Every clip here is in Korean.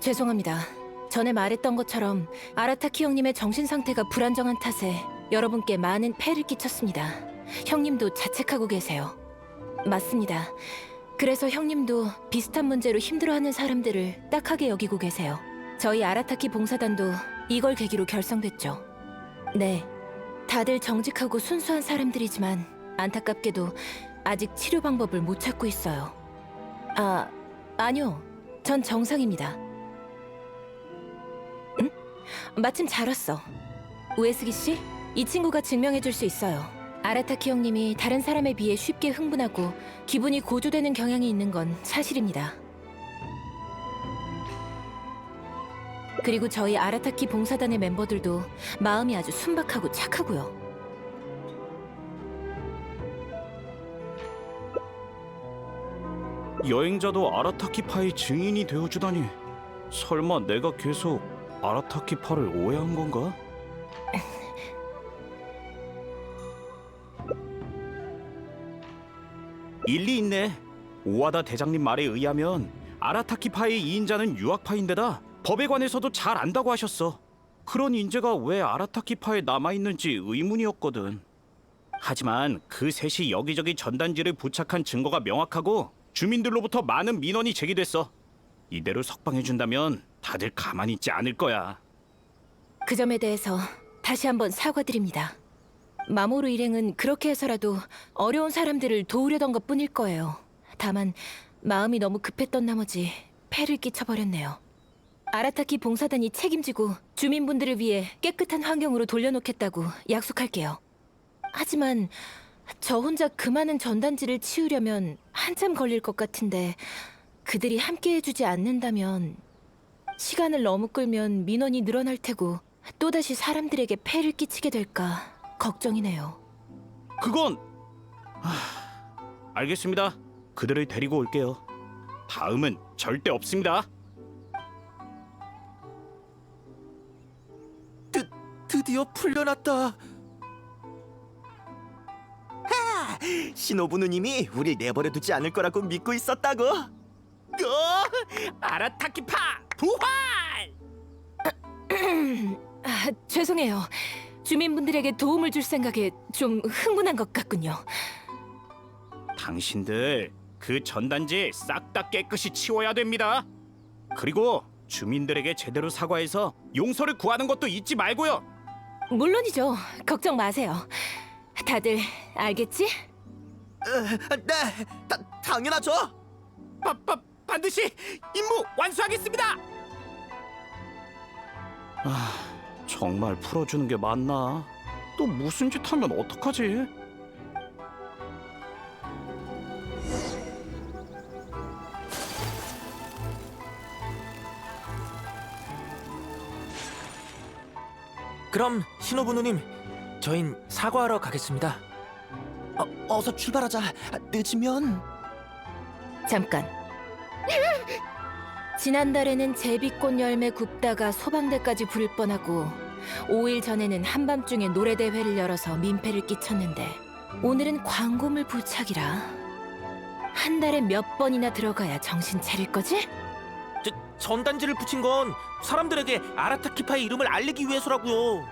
죄송합니다. 전에 말했던 것처럼 아라타키 형님의 정신 상태가 불안정한 탓에 여러분께 많은 폐를 끼쳤습니다. 형님도 자책하고 계세요. 맞습니다. 그래서 형님도 비슷한 문제로 힘들어하는 사람들을 딱하게 여기고 계세요. 저희 아라타키 봉사단도 이걸 계기로 결성됐죠. 네. 다들 정직하고 순수한 사람들이지만 안타깝게도 아직 치료 방법을 못 찾고 있어요. 아, 아니요. 전 정상입니다. 응? 마침 잘 왔어. 우에스기 씨, 이 친구가 증명해 줄 수 있어요. 아라타키 형님이 다른 사람에 비해 쉽게 흥분하고 기분이 고조되는 경향이 있는 건 사실입니다. 그리고 저희 아라타키 봉사단의 멤버들도 마음이 아주 순박하고 착하고요. 여행자도 아라타키파의 증인이 되어주다니 설마 내가 계속 아라타키파를 오해한 건가? 일리 있네 오와다 대장님 말에 의하면 아라타키파의 2인자는 유학파인데다 법에 관해서도 잘 안다고 하셨어 그런 인재가 왜 아라타키파에 남아있는지 의문이었거든 하지만 그 셋이 여기저기 전단지를 부착한 증거가 명확하고 주민들로부터 많은 민원이 제기됐어. 이대로 석방해준다면 다들 가만히 있지 않을 거야. 그 점에 대해서 다시 한번 사과드립니다. 마모루 일행은 그렇게 해서라도 어려운 사람들을 도우려던 것 뿐일 거예요. 다만 마음이 너무 급했던 나머지 폐를 끼쳐버렸네요. 아라타키 봉사단이 책임지고 주민분들을 위해 깨끗한 환경으로 돌려놓겠다고 약속할게요. 하지만 저 혼자 그 많은 전단지를 치우려면 한참 걸릴 것 같은데 그들이 함께 해주지 않는다면 시간을 너무 끌면 민원이 늘어날 테고 또다시 사람들에게 폐를 끼치게 될까 걱정이네요. 그건 하... 알겠습니다. 그들을 데리고 올게요. 다음은 절대 없습니다. 드, 드디어 풀려났다. 하! 신호부 누님이 우릴 내버려 두지 않을 거라고 믿고 있었다고. 어, 아라타키파 부활! 아, 죄송해요. 주민분들에게 도움을 줄 생각에 좀 흥분한 것 같군요. 당신들 그 전단지 싹 다 깨끗이 치워야 됩니다. 그리고 주민들에게 제대로 사과해서 용서를 구하는 것도 잊지 말고요. 물론이죠. 걱정 마세요. 다들 알겠지? 어, 네, 다, 당연하죠. 바, 바, 반드시 임무 완수하겠습니다. 아, 정말 풀어주는 게 맞나? 또 무슨 짓 하면 어떡하지? 그럼 신호부 누님, 저흰 사과하러 가겠습니다. 어, 어서 출발하자. 늦으면 잠깐. 지난달에는 제비꽃 열매 굽다가 소방대까지 부를 뻔하고 5일 전에는 한밤중에 노래대회를 열어서 민폐를 끼쳤는데 오늘은 광고물 부착이라 한 달에 몇 번이나 들어가야 정신 차릴 거지? 저, 전단지를 붙인 건 사람들에게 아라타키파의 이름을 알리기 위해서라고요.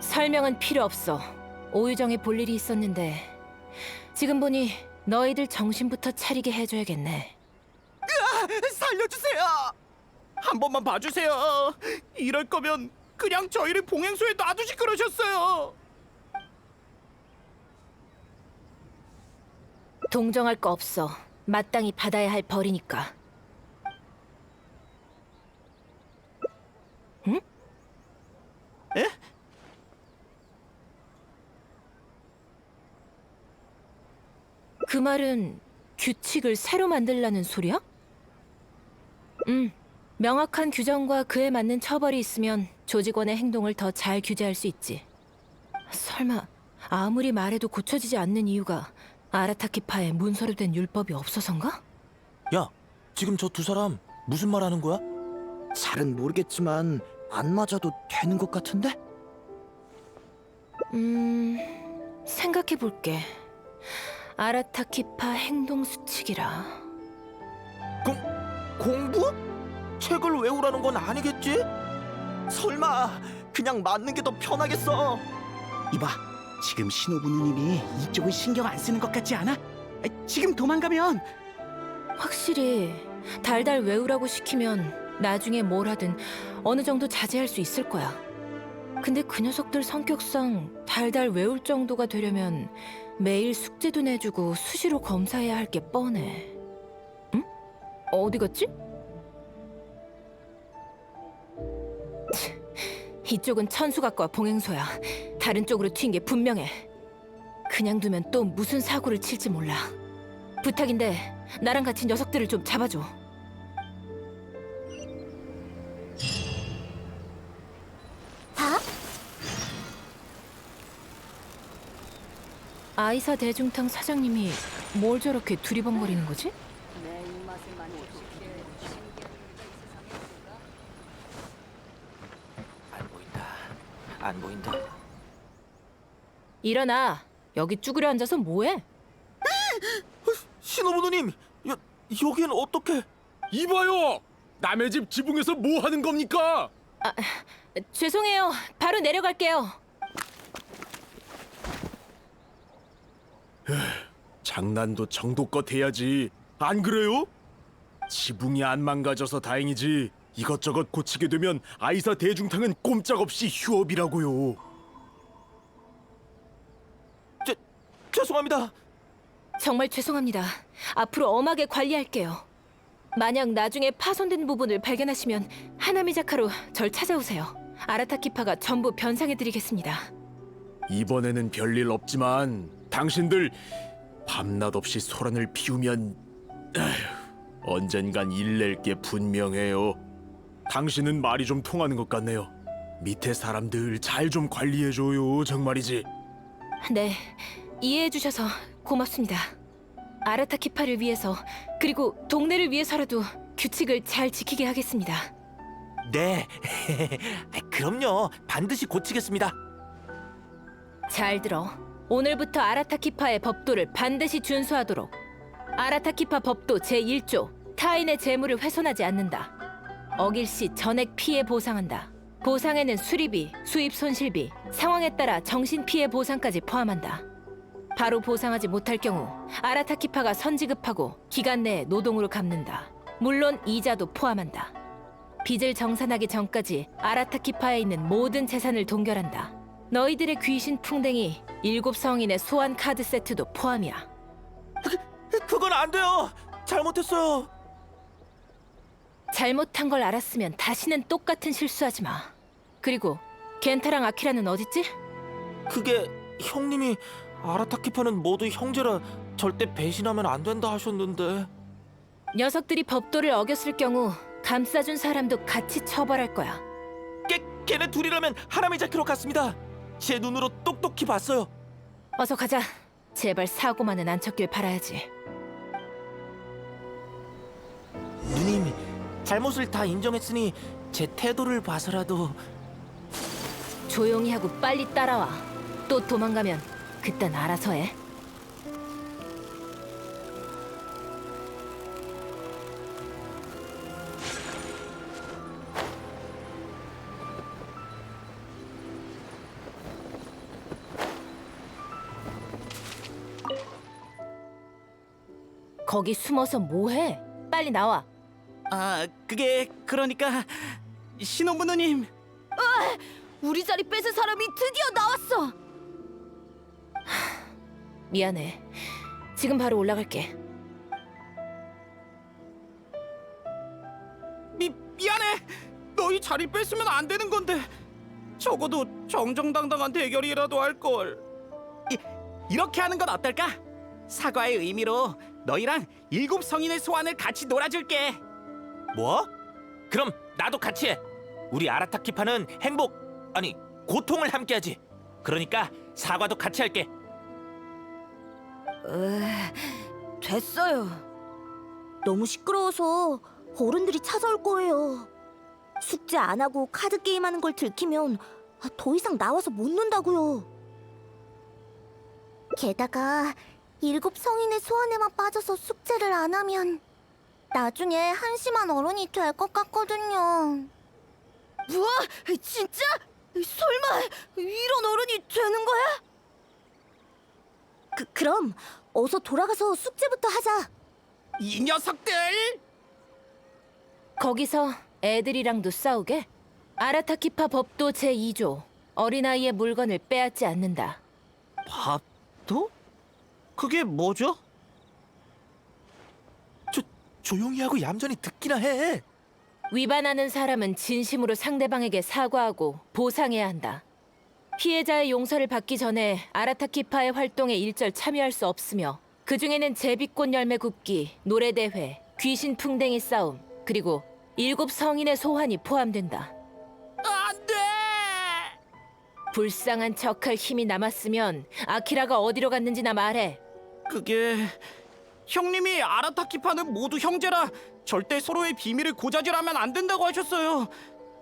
설명은 필요 없어. 오유정에 볼 일이 있었는데 지금 보니 너희들 정신부터 차리게 해줘야겠네. 살려주세요. 한 번만 봐주세요. 이럴 거면 그냥 저희를 봉행소에 놔두지 그러셨어요. 동정할 거 없어. 마땅히 받아야 할 벌이니까. 응? 에? 그 말은 규칙을 새로 만들라는 소리야? 음, 명확한 규정과 그에 맞는 처벌이 있으면 조직원의 행동을 더 잘 규제할 수 있지. 설마 아무리 말해도 고쳐지지 않는 이유가 아라타키파에 문서로 된 율법이 없어서인가? 야, 지금 저 두 사람 무슨 말 하는 거야? 잘은 모르겠지만 안 맞아도 되는 것 같은데? 음, 생각해 볼게. 아라타키파 행동 수칙이라. 공부? 책을 외우라는 건 아니겠지? 설마 그냥 맞는 게 더 편하겠어. 이봐, 지금 신호부 누님이 이쪽을 신경 안 쓰는 것 같지 않아? 아, 지금 도망가면 확실히 달달 외우라고 시키면 나중에 뭘 하든 어느 정도 자제할 수 있을 거야. 근데 그 녀석들 성격상 달달 외울 정도가 되려면 매일 숙제도 내주고 수시로 검사해야 할 게 뻔해. 응? 어디 갔지? 치, 이쪽은 천수각과 봉행소야. 다른 쪽으로 튄 게 분명해. 그냥 두면 또 무슨 사고를 칠지 몰라. 부탁인데 나랑 같이 녀석들을 좀 잡아줘. 아이사 대중탕 사장님이 뭘 저렇게 두리번거리는 거지? 안 보인다. 안 보인다. 일어나. 여기 쭈그려 앉아서 뭐해? 신호부 누님, 여, 여기는 어떻게? 이봐요! 남의 집 지붕에서 뭐 하는 겁니까? 죄송해요. 바로 내려갈게요. 장난도 정도껏 해야지. 안 그래요? 지붕이 안 망가져서 다행이지. 이것저것 고치게 되면 아이사 대중탕은 꼼짝없이 휴업이라고요. 죄, 죄송합니다. 정말 죄송합니다. 앞으로 엄하게 관리할게요. 만약 나중에 파손된 부분을 발견하시면 하나미자카로 절 찾아오세요. 아라타키파가 전부 변상해드리겠습니다. 이번에는 별일 없지만 당신들 밤낮 없이 소란을 피우면 에휴, 언젠간 일낼 게 분명해요. 당신은 말이 좀 통하는 것 같네요. 밑에 사람들 잘 좀 관리해줘요, 정말이지. 네, 이해해주셔서 고맙습니다. 아라타 키파를 위해서 그리고 동네를 위해서라도 규칙을 잘 지키게 하겠습니다. 네. 그럼요. 반드시 고치겠습니다. 잘 들어. 오늘부터 아라타 키파의 법도를 반드시 준수하도록. 아라타키파 법도 제1조 타인의 재물을 훼손하지 않는다. 어길 시 전액 피해 보상한다. 보상에는 수리비, 수입 손실비, 상황에 따라 정신 피해 보상까지 포함한다. 바로 보상하지 못할 경우 아라타키파가 선지급하고 기간 내에 노동으로 갚는다. 물론 이자도 포함한다. 빚을 정산하기 전까지 아라타키파에 있는 모든 재산을 동결한다. 너희들의 귀신 풍뎅이 일곱 성인의 소환 카드 세트도 포함이야. 그건 안 돼요. 잘못했어요. 잘못한 걸 알았으면 다시는 똑같은 실수하지 마. 그리고 겐타랑 아키라는 어딨지? 그게 형님이 아라타키파는 모두 형제라 절대 배신하면 안 된다 하셨는데. 녀석들이 법도를 어겼을 경우 감싸준 사람도 같이 처벌할 거야. 걔 걔네 둘이라면 하나미자키로 갔습니다. 제 눈으로 똑똑히 봤어요. 어서 가자. 제발 사고만은 안 쳤길 바라야지. 누님 잘못을 다 인정했으니 제 태도를 봐서라도 조용히 하고 빨리 따라와. 또 도망가면 그땐 알아서 해. 거기 숨어서 뭐해? 빨리 나와. 아, 그게 그러니까 신호부 누님 우리 자리 뺏은 사람이 드디어 나왔어. 미안해. 지금 바로 올라갈게. 미 미안해. 너희 자리 뺐으면 안 되는 건데. 적어도 정정당당한 대결이라도 할 걸. 이렇게 하는 건 어떨까? 사과의 의미로 너희랑 일곱 성인의 소환을 같이 놀아줄게. 뭐? 그럼 나도 같이 해. 우리 아라타키파는 행복 아니 고통을 함께하지. 그러니까 사과도 같이 할게. 됐어요. 너무 시끄러워서 어른들이 찾아올 거예요. 숙제 안 하고 카드 게임하는 걸 들키면 아, 더 이상 나와서 못 논다고요. 게다가 일곱 성인의 소원에만 빠져서 숙제를 안 하면 나중에 한심한 어른이 될 것 같거든요. 뭐? 진짜? 설마 이런 어른이 되는 거야? 그, 그럼 어서 돌아가서 숙제부터 하자. 이 녀석들! 거기서 애들이랑도 싸우게? 아라타키파 법도 제2조 어린아이의 물건을 빼앗지 않는다. 밥도? 그게 뭐죠? 조, 조용히 하고 얌전히 듣기나 해. 위반하는 사람은 진심으로 상대방에게 사과하고 보상해야 한다. 피해자의 용서를 받기 전에 아라타키파의 활동에 일절 참여할 수 없으며 그 중에는 제비꽃 열매 굽기, 노래 대회, 귀신 풍뎅이 싸움, 그리고 일곱 성인의 소환이 포함된다. 안 돼! 불쌍한 척할 힘이 남았으면 아키라가 어디로 갔는지나 말해. 그게 형님이 아라타키파는 모두 형제라 절대 서로의 비밀을 고자질하면 안 된다고 하셨어요.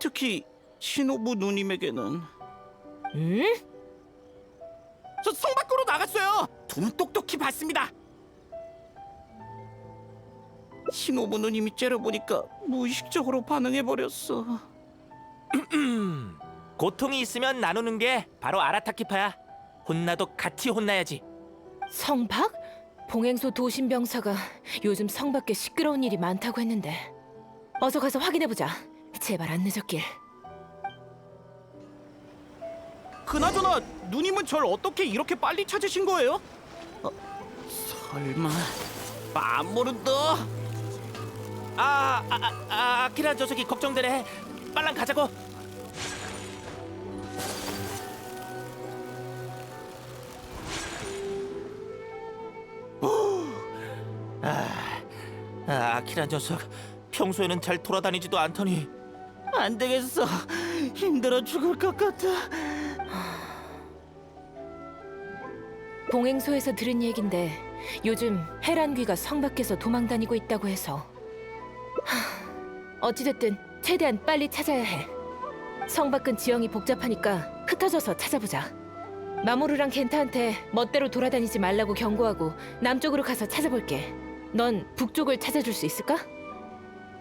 특히 신호부 누님에게는 응? 저 성 밖으로 나갔어요. 눈 똑똑히 봤습니다. 신호부 누님이 째려보니까 무의식적으로 반응해버렸어. 고통이 있으면 나누는 게 바로 아라타키파야. 혼나도 같이 혼나야지. 성박? 봉행소 도신병사가 요즘 성 밖에 시끄러운 일이 많다고 했는데 어서 가서 확인해보자. 제발 안 늦었길. 그나저나 누님은 절 어떻게 이렇게 빨리 찾으신 거예요? 어, 설마 안 모른다. 아, 아, 아, 아 아키라 녀석이 걱정되네. 빨랑 가자고. 아, 아키라 녀석 평소에는 잘 돌아다니지도 않더니 안 되겠어. 힘들어 죽을 것 같아. 봉행소에서 들은 얘긴데 요즘 헤란귀가 성 밖에서 도망다니고 있다고 해서 하, 어찌됐든 최대한 빨리 찾아야 해. 성 밖은 지형이 복잡하니까 흩어져서 찾아보자. 마모루랑 켄타한테 멋대로 돌아다니지 말라고 경고하고 남쪽으로 가서 찾아볼게. 넌 북쪽을 찾아줄 수 있을까?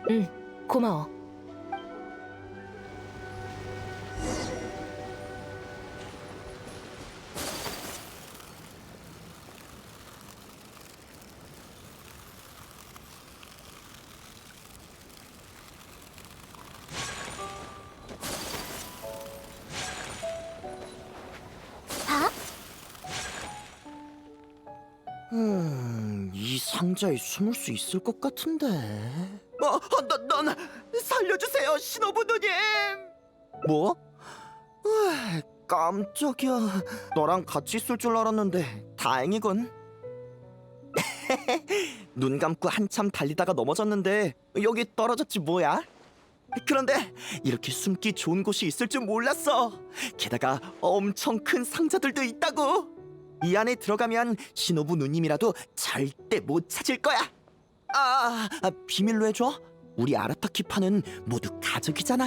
응, 고마워. 이 상자에 숨을 수 있을 것 같은데. 어, 어 너, 넌 살려주세요, 신호부 누님. 뭐? 아, 깜짝이야. 너랑 같이 있을 줄 알았는데 다행이군. 눈 감고 한참 달리다가 넘어졌는데 여기 떨어졌지 뭐야? 그런데 이렇게 숨기 좋은 곳이 있을 줄 몰랐어. 게다가 엄청 큰 상자들도 있다고. 이 안에 들어가면 신호부 누님이라도 절대 못 찾을 거야. 아, 아, 비밀로 해줘. 우리 아라타키파는 모두 가족이잖아.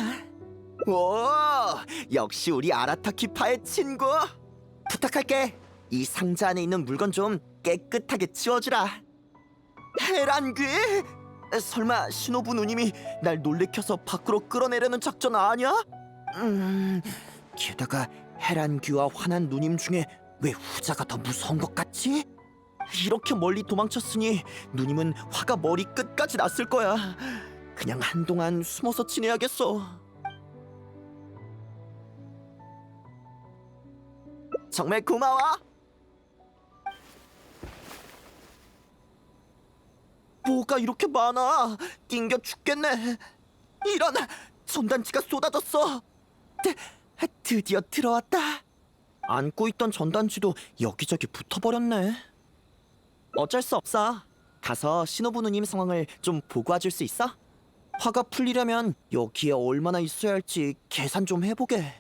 오, 역시 우리 아라타키파의 친구. 부탁할게. 이 상자 안에 있는 물건 좀 깨끗하게 치워주라. 헤란귀? 설마 신호부 누님이 날 놀래켜서 밖으로 끌어내려는 작전 아니야? 음, 게다가 헤란귀와 화난 누님 중에 왜 후자가 더 무서운 것 같지? 이렇게 멀리 도망쳤으니 누님은 화가 머리 끝까지 났을 거야. 그냥 한동안 숨어서 지내야겠어. 정말 고마워. 뭐가 이렇게 많아? 낑겨 죽겠네. 이런 전단지가 쏟아졌어. 드, 드디어 들어왔다. 안고 있던 전단지도 여기저기 붙어버렸네. 어쩔 수 없어. 가서 신호부 누님 상황을 좀 보고 와줄 수 있어? 화가 풀리려면 여기에 얼마나 있어야 할지 계산 좀 해보게.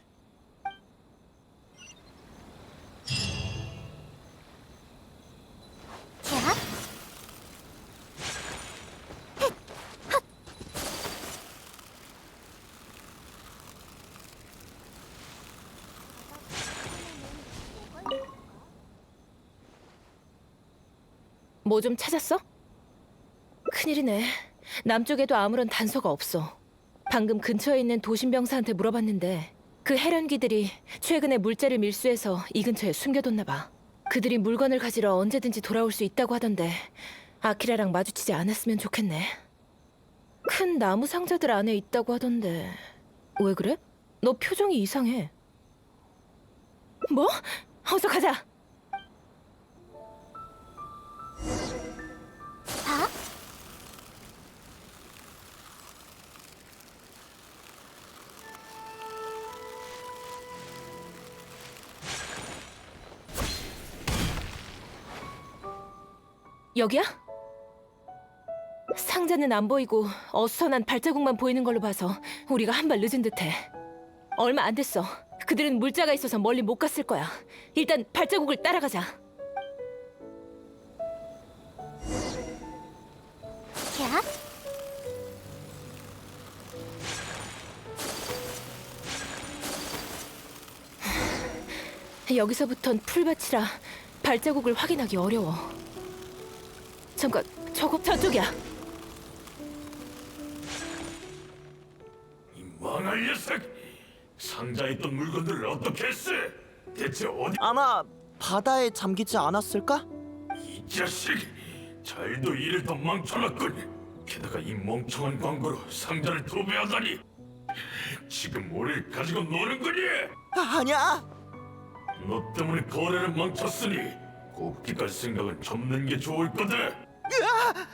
뭐 좀 찾았어? 큰일이네. 남쪽에도 아무런 단서가 없어. 방금 근처에 있는 도신병사한테 물어봤는데 그 해련기들이 최근에 물자를 밀수해서 이 근처에 숨겨뒀나 봐. 그들이 물건을 가지러 언제든지 돌아올 수 있다고 하던데 아키라랑 마주치지 않았으면 좋겠네. 큰 나무 상자들 안에 있다고 하던데 왜 그래? 너 표정이 이상해. 뭐? 어서 가자. 봐? 여기야? 상자는 안 보이고 어수선한 발자국만 보이는 걸로 봐서 우리가 한 발 늦은 듯해. 얼마 안 됐어. 그들은 물자가 있어서 멀리 못 갔을 거야. 일단 발자국을 따라가자. 여기서부턴 풀밭이라 발자국을 확인하기 어려워. 잠깐, 저거 저쪽이야. 망할 녀석! 상자에 있던 물건들을 어떻게 했어? 대체 어디? 아마 바다에 잠기지 않았을까? 이 자식! 잘도 일을 더 망쳐놨군. 게다가 이 멍청한 광고로 상자를 도배하다니. 지금 우릴 가지고 노는 거니? 아, 아니야. 너 때문에 거래를 망쳤으니 곱게 갈 생각은 접는 게 좋을 거다.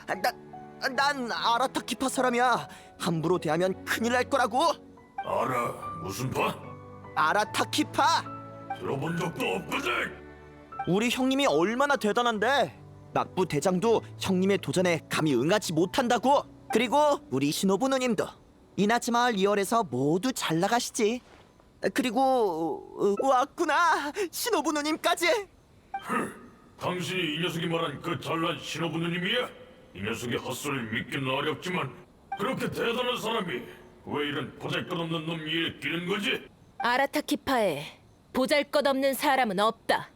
아, 나, 난 아라타 키파 사람이야. 함부로 대하면 큰일 날 거라고. 알아 무슨 파? 아라타 키파. 들어본 적도 없거든. 우리 형님이 얼마나 대단한데. 막부 대장도 형님의 도전에 감히 응하지 못한다고. 그리고 우리 신호부 누님도 이나즈 마을 2월에서 모두 잘 나가시지. 그리고 어, 왔구나 신호부 누님까지. 당신이 이 녀석이 말한 그 잘난 신호부 누님이야? 이 녀석의 헛소리를 믿기는 어렵지만 그렇게 대단한 사람이 왜 이런 보잘것없는 놈 일에 끼는 거지? 아라타키파에 보잘것없는 사람은 없다.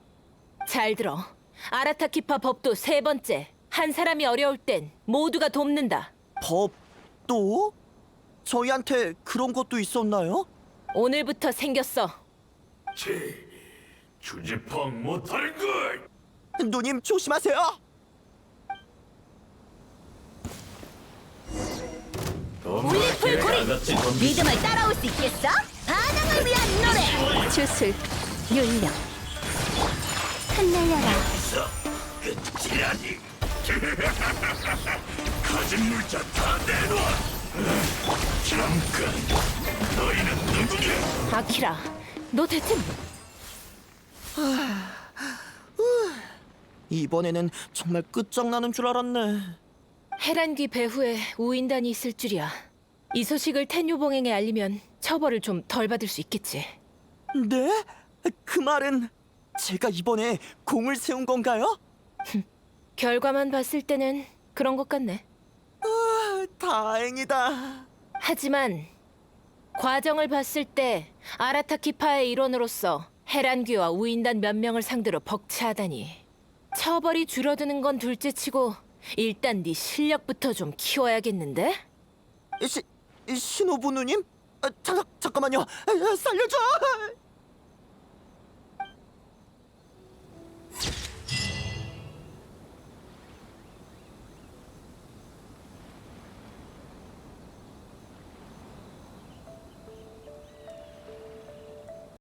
잘 들어. 아라타키파 법도 세 번째. 한 사람이 어려울 땐 모두가 돕는다. 법도? 저희한테 그런 것도 있었나요? 오늘부터 생겼어. 치, 주제 파악 못하는 걸! 누님 조심하세요. 올리풀 고리! 리듬을 따라올 수 있겠어? 반항을 위한 노래! 주술, 윤령 흩날려라 끝이라니! 가진 물자 다 내놔! 잠깐, 너희는 누구냐? 아키라, 너 대체 이번에는 정말 끝장나는 줄 알았네. 해란귀 배후에 우인단이 있을 줄이야. 이 소식을 텐유봉행에 알리면 처벌을 좀 덜 받을 수 있겠지. 네? 그 말은 제가 이번에 공을 세운 건가요? 결과만 봤을 때는 그런 것 같네. 아, 다행이다. 하지만 과정을 봤을 때 아라타키파의 일원으로서 해란귀와 우인단 몇 명을 상대로 벅차하다니 처벌이 줄어드는 건 둘째치고 일단 네 실력부터 좀 키워야겠는데? 시, 신호부 누님? 아, 잠, 잠깐만요. 아, 살려줘!